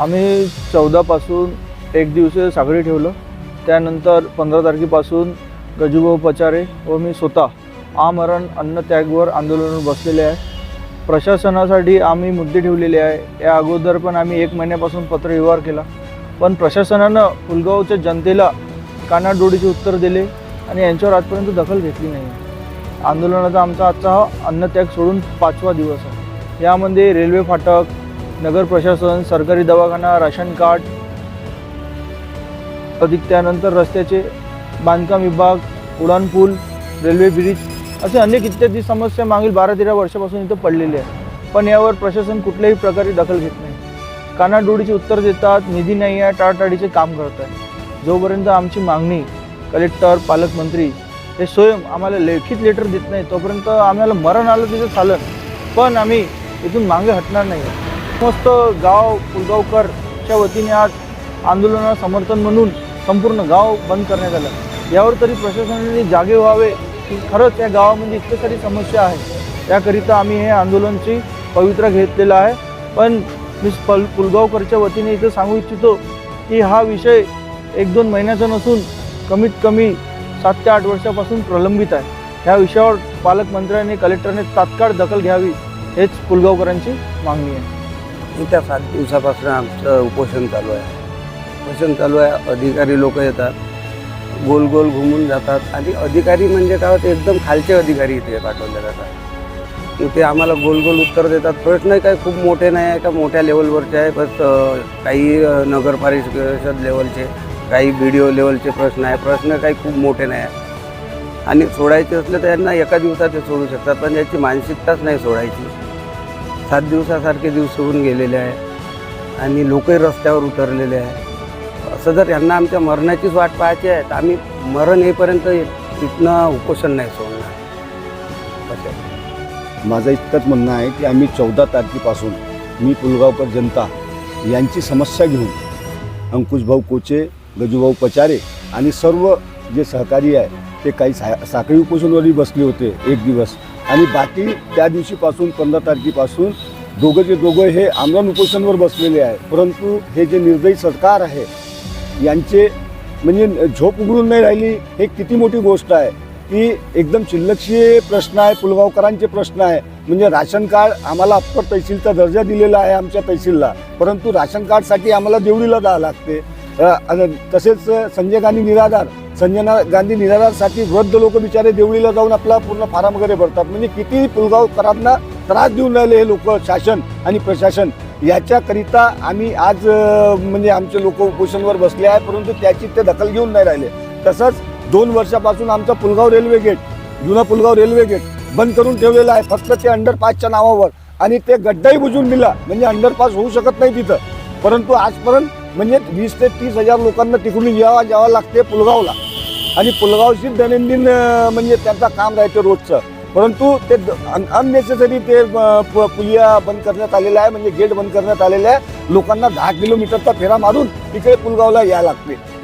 आम्ही चौदापासून एक दिवसीय साखळी ठेवलं. त्यानंतर पंधरा तारखेपासून गजूभाऊ पचारे व मी स्वतः आमरण अन्नत्यागवर आंदोलन बसलेले आहे. प्रशासनासाठी आम्ही मुद्दे ठेवलेले आहे. या अगोदर पण आम्ही एक महिन्यापासून पत्रव्यवहार केला. पण प्रशासनानं फुलगावच्या जनतेला कानाडोळीचे उत्तर दिले आणि यांच्यावर आजपर्यंत दखल घेतली नाही. आंदोलनाचा आमचा आजचा हा अन्नत्याग सोडून पाचवा दिवस आहे. यामध्ये रेल्वे फाटक नगर प्रशासन सरकारी दवाखाना राशन कार्ड अधिक त्यानंतर रस्त्याचे बांधकाम विभाग उड्डाणपूल रेल्वे ब्रिज असे अनेक इत्यादी समस्या मागील बारा तेरा वर्षापासून इथं पडलेली आहे पण यावर प्रशासन कुठल्याही प्रकारे दखल घेत नाही. कानाडोळीचे उत्तर देतात निधी नाही आहे टाळटाळीचे काम करत आहे जोपर्यंत आमची मागणी कलेक्टर पालकमंत्री हे स्वयं आम्हाला लेखित लेटर देत नाही तोपर्यंत आम्हाला मरण आलं तिथं चालन पण आम्ही इथून मागे हटणार नाही. मस्त गाव पुलगावकरच्या वतीने आज आंदोलनाला समर्थन म्हणून संपूर्ण गाव बंद करण्यात आलं. यावर तरी प्रशासनाने जागे व्हावे की खरंच या गावामध्ये इतकी सारी समस्या आहे. त्याकरिता आम्ही हे आंदोलनची पवित्रा घेतलेला आहे. पण मी पल पुलगावकरच्या वतीने इथं सांगू इच्छितो की हा विषय एक दोन महिन्याचा नसून कमीत कमी सात ते आठ वर्षापासून प्रलंबित आहे. ह्या विषयावर पालकमंत्र्यांनी कलेक्टरने तात्काळ दखल घ्यावी हेच पुलगावकरांची मागणी आहे. येत्या सात दिवसापासून आमचं उपोषण चालू आहे. उपोषण चालू आहे अधिकारी लोक येतात गोल गोल घुमून जातात. आणि अधिकारी म्हणजे काय होते एकदम खालचे अधिकारी इथे पाठवले जातात. ते आम्हाला गोल गोल उत्तर देतात. प्रश्न काही खूप मोठे नाही आहे का? मोठ्या लेवलवरचे आहे बस काही अं, नगर परिषद लेवलचे काही बी डी ओ लेवलचे प्रश्न आहे. प्रश्न काही खूप मोठे नाही आहे. आणि सोडायचे असले तर यांना एका दिवसात ते सोडू शकतात पण याची मानसिकताच नाही सोडायची. सात दिवसासारखे दिवस होऊन गेलेले आहे. आणि लोकही रस्त्यावर उतरलेले आहे. असं जर यांना आमच्या मरणाचीच वाट पाहायची आहे तर आम्ही मरण येईपर्यंत तिथनं उपोषण नाही सोडणार. असं माझं इतकंच म्हणणं आहे की आम्ही चौदा तारखेपासून मी पुलगावकर जनता यांची समस्या घेऊन अंकुशभाऊ कोचे गजूभाऊ पचारे आणि सर्व जे सहकारी आहे ते काही सा साखळी उपोषणवरही बसले होते एक दिवस. आणि बाकी त्या दिवशीपासून पंधरा तारखेपासून दोघं जे दोघं हे आमरण उपोषणवर बसलेले आहे. परंतु हे जे निर्दयी सरकार आहे यांचे म्हणजे झोप उघडून नाही राहिली हे किती मोठी गोष्ट आहे. की एकदम शिल्लक्षीय प्रश्न आहे पुलगावकरांचे प्रश्न आहे. म्हणजे राशन कार्ड आम्हाला अप्पर तहसीलचा दर्जा दिलेला आहे आमच्या तहसीलला. परंतु राशन कार्डसाठी आम्हाला देवळीला जावं लागते. तसेच संजय गांधी निराधार. संजयना गांधी निराधारसाठी वृद्ध लोक बिचारे देवळीला जाऊन आपला पूर्ण फार्म वगैरे भरतात. म्हणजे किती पुलगावकरांना त्रास देऊन राहिले हे लोक शासन आणि प्रशासन. याच्याकरिता आम्ही आज म्हणजे आमचे लोक उपोषणवर बसले आहे परंतु त्याची ते दखल घेऊन नाही राहिले. तसंच दोन वर्षापासून आमचा पुलगाव रेल्वे गेट जुना पुलगाव रेल्वे गेट बंद करून ठेवलेला आहे फक्त ते अंडरपासच्या नावावर. आणि ते गड्डाही बुजून दिला. म्हणजे अंडरपास होऊ शकत नाही तिथं. परंतु आजपर्यंत म्हणजे वीस ते तीस हजार लोकांना तिकडून यावा जावं लागते पुलगावला. आणि पुलगावशी दैनंदिन म्हणजे त्यांचा काम राहते रोजचं. परंतु ते अननेसेसरी ते पुलिया बंद करण्यात आलेला आहे म्हणजे गेट बंद करण्यात आलेलं आहे. लोकांना दहा किलोमीटरचा फेरा मारून तिकडे पुलगावला यावं लागते.